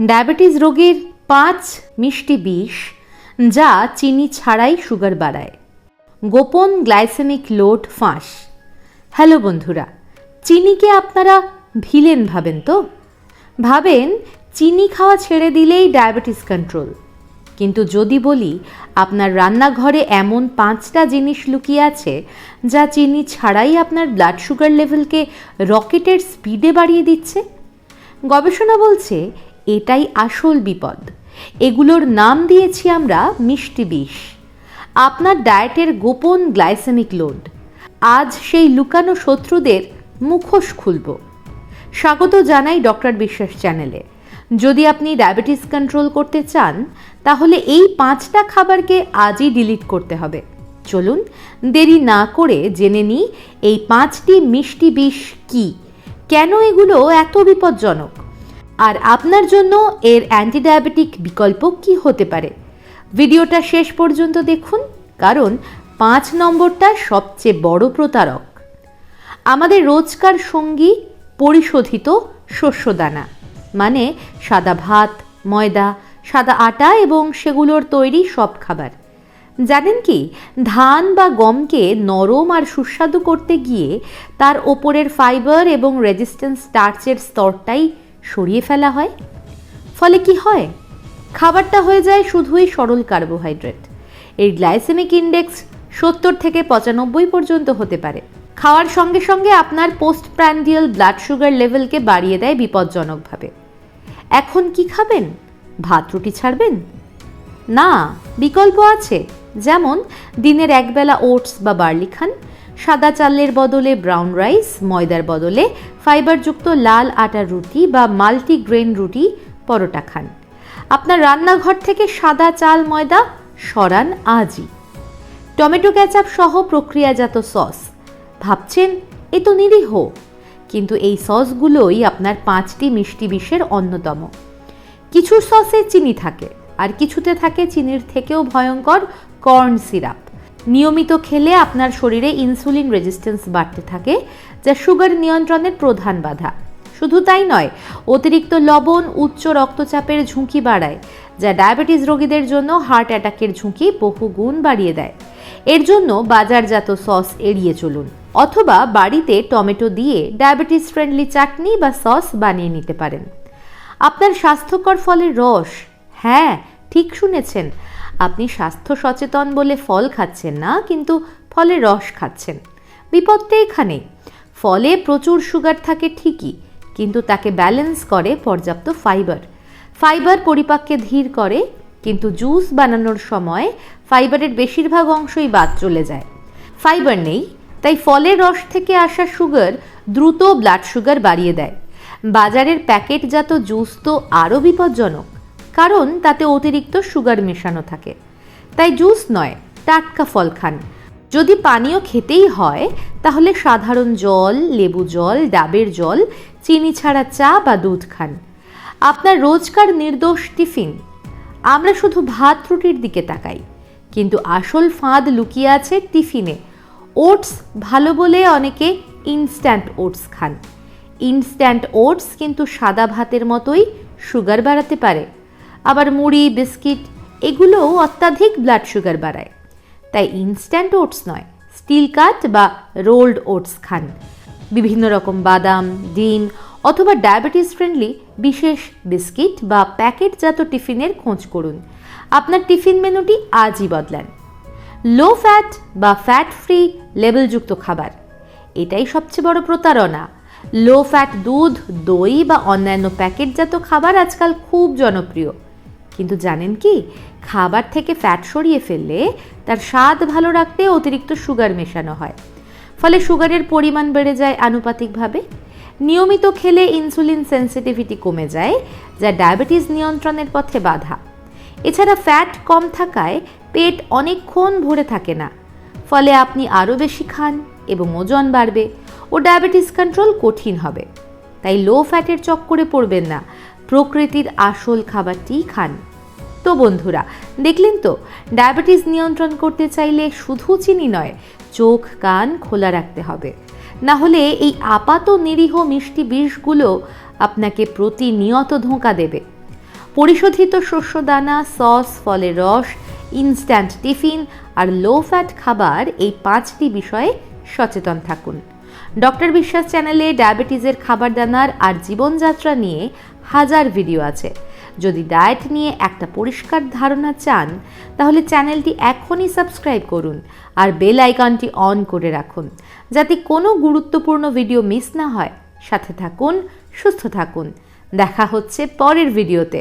Diabetes রোগের পাঁচ মিষ্টি বিষ যা চিনি ছাড়াই সুগার বাড়ায়। গোপন গ্লাইসেমিক লোড ফাঁস। হ্যালো বন্ধুরা চিনিকে আপনারা ভিলেন ভাবেন তো? ভাবেন, চিনি খাওয়া ছেড়ে দিলেই ডায়াবেটিস কন্ট্রোল। কিন্তু যদি বলি, আপনার রান্নাঘরে এমন পাঁচটা জিনিস লুকিয়ে আছে, যা চিনি ছাড়াই আপনার ব্লাড সুগার লেভেলকে রকেটের স্পিডে বাড়িয়ে দিচ্ছে? গবেষণা বলছে এটাই আসল বিপদ। এগুলোর নাম দিয়েছি আমরা মিষ্টি বিষ। আপনার ডায়েটের গোপন গ্লাইসেমিক লোড। আজ সেই লুকানো শত্রুদের মুখোশ খুলব। স্বাগত জানাই ডক্টর বিশ্বাস চ্যানেলে। যদি আপনি ডায়াবেটিস কন্ট্রোল করতে চান, তাহলে এই পাঁচটা খাবারকে আজই ডিলিট করতে হবে। চলুন, দেরি না করে জেনে নিই এই পাঁচটি মিষ্টি বিষ কি? কেন এগুলো এত বিপজ্জনক? আর আপনার জন্য এর অ্যান্টিডায়াবেটিক বিকল্প কি হতে পারে? ভিডিওটা শেষ পর্যন্ত দেখুন, কারণ পাঁচ নম্বরটা সবচেয়ে বড় প্রতারক। আমাদের রোজকার সঙ্গী পরিশোধিত শস্যদানা মানে সাদা ভাত, ময়দা, সাদা আটা এবং সেগুলোর তৈরি সব খাবার। জানেন কি, ধান বা গমকে নরম আর সুস্বাদু করতে গিয়ে তার ওপরের ফাইবার এবং রেজিস্ট্যান্স, স্টার্চের স্তরটাই সরিয়ে ফেলা হয়? ফলে কি হয়? খাবারটা হয়ে যায় শুধুই সরল কার্বোহাইড্রেট। এর গ্লাইসেমিক ইন্ডেক্স সত্তর থেকে পঁচানব্বই পর্যন্ত হতে পারে। খাওয়ার সঙ্গে সঙ্গে আপনার পোস্ট প্র্যান্ডিয়াল ব্লাড সুগার লেভেলকে বাড়িয়ে দেয় বিপজ্জনকভাবে। এখন কি খাবেন? ভাত, রুটি ছাড়বেন? না, বিকল্প আছে। যেমন, দিনের একবেলা ওটস বা বার্লি খান সাদা চালের বদলে ব্রাউন রাইস ময়দার বদলে ফাইবারযুক্ত লাল আটার রুটি বা মাল্টিগ্রেন রুটি পরোটা খান। আপনার রান্নাঘর থেকে সাদা চাল, ময়দা, সরান আজই। টমেটো ক্যাচাপ সহ প্রক্রিয়াজাত সস। ভাবছেন, এ তো নিরীহ। কিন্তু এই সসগুলোই আপনার পাঁচটি মিষ্টি বিষের অন্যতম। কিছু সসে চিনি থাকে, আর কিছুতে থাকে চিনির থেকেও ভয়ঙ্কর কর্ন সিরাপ নিয়মিত খেলে আপনার শরীরে ইনসুলিন রেজিস্ট্যান্স বাড়তে থাকে, যা সুগার নিয়ন্ত্রণের প্রধান বাধা। শুধু তাই নয়, অতিরিক্ত লবণ, উচ্চ রক্তচাপের ঝুঁকি বাড়ায়, যা ডায়াবেটিস রোগীদের জন্য হার্ট অ্যাটাকের ঝুঁকি বহু গুণ বাড়িয়ে দেয়। এর জন্য বাজারজাত সস এড়িয়ে চলুন, অথবা বাড়িতে টমেটো দিয়ে ডায়াবেটিস ফ্রেন্ডলি চাটনি বা সস বানিয়ে নিতে পারেন। আপনার স্বাস্থ্যকর ফলের রস হ্যাঁ ঠিক শুনেছেন আপনি স্বাস্থ্য সচেতন বলে ফল খাচ্ছেন না, কিন্তু ফলের রস খাচ্ছেন। বিপদটা এখানে ফলে প্রচুর সুগার থাকে ঠিকই, কিন্তু তাকে ব্যালেন্স করে পর্যাপ্ত ফাইবার ফাইবার পরিপাককে ধীর করে, কিন্তু জুস বানানোর সময় ফাইবারের বেশিরভাগ অংশই বাদ চলে যায়। ফাইবার নেই, তাই ফলের রস থেকে আসা সুগার দ্রুত ব্লাড সুগার বাড়িয়ে দেয়। বাজারের প্যাকেটজাত জুস তো আরও বিপজ্জনক। কারণ তাতে অতিরিক্ত সুগার মেশানো থাকে। তাই জুস নয়, টাটকা ফল খান। যদি পানীয় খেতেই হয়, তাহলে সাধারণ জল, লেবু জল, ডাবের জল, চিনি ছাড়া চা বা দুধ খান। আপনার রোজকার নির্দোষ টিফিন। আমরা শুধু ভাত রুটির দিকে তাকাই। কিন্তু আসল ফাঁদ লুকিয়ে আছে টিফিনে। ওটস ভালো বলে অনেকে ইনস্ট্যান্ট ওটস খান। ইনস্ট্যান্ট ওটস কিন্তু সাদা ভাতের মতোই সুগার বাড়াতে পারে। আবার মুড়ি, বিস্কিট, এগুলোও অত্যাধিক ব্লাড সুগার বাড়ায়। তাই ইনস্ট্যান্ট ওটস নয় স্টিল কাট বা রোল্ড ওটস খান। বিভিন্ন রকম বাদাম, ডিম অথবা ডায়াবেটিস ফ্রেন্ডলি বিশেষ বিস্কিট বা প্যাকেটজাত টিফিনের খোঁজ করুন। আপনার টিফিন মেনুটি আজই বদলান। লো ফ্যাট বা ফ্যাট ফ্রি লেবেলযুক্ত খাবার, এটাই সবচেয়ে বড় প্রতারণা। লো ফ্যাট দুধ, দই বা অন্যান্য প্যাকেটজাত খাবার আজকাল খুব জনপ্রিয়। কিন্তু জানেন কি? খাবার থেকে ফ্যাট সরিয়ে ফেললে তার স্বাদ ভালো রাখতে অতিরিক্ত সুগার মেশানো হয়। ফলে সুগারের পরিমাণ বেড়ে যায় আনুপাতিকভাবে। নিয়মিত খেলে ইনসুলিন সেন্সিটিভিটি কমে যায়, যা ডায়াবেটিস নিয়ন্ত্রণের পথে বাধা। এছাড়া ফ্যাট কম থাকায় পেট অনেকক্ষণ ভরে থাকে না। ফলে আপনি আরও বেশি খান এবং ওজন বাড়বে ও ডায়াবেটিস কন্ট্রোল কঠিন হবে। তাই লো ফ্যাটের চক্করে পড়বেন না। প্রকৃতির আসল খাবারটি খান। তো বন্ধুরা, দেখলেন তো, ডায়াবেটিস নিয়ন্ত্রণ করতে চাইলে শুধু চিনি নয়, চোখ, কান খোলা রাখতে হবে। না হলে এই আপাত নিরীহ মিষ্টি বিষগুলো আপনাকে প্রতিনিয়ত ধোঁকা দেবে। পরিশোধিত শস্যদানা, সস, ফলের রস ইনস্ট্যান্ট টিফিন আর লো ফ্যাট খাবার এই পাঁচটি বিষয়ে সচেতন থাকুন। ডক্টর বিশ্বাস চ্যানেলে ডায়াবেটিসের খাবারদানার আর জীবনযাত্রা নিয়ে হাজার ভিডিও আছে। যদি ডায়েট নিয়ে একটা পরিষ্কার ধারণা চান, তাহলে চ্যানেলটি এখনই সাবস্ক্রাইব করুন আর বেল আইকনটি অন করে রাখুন, যাতে কোনো গুরুত্বপূর্ণ ভিডিও মিস না হয়। সাথে থাকুন, সুস্থ থাকুন। দেখা হচ্ছে পরের ভিডিওতে।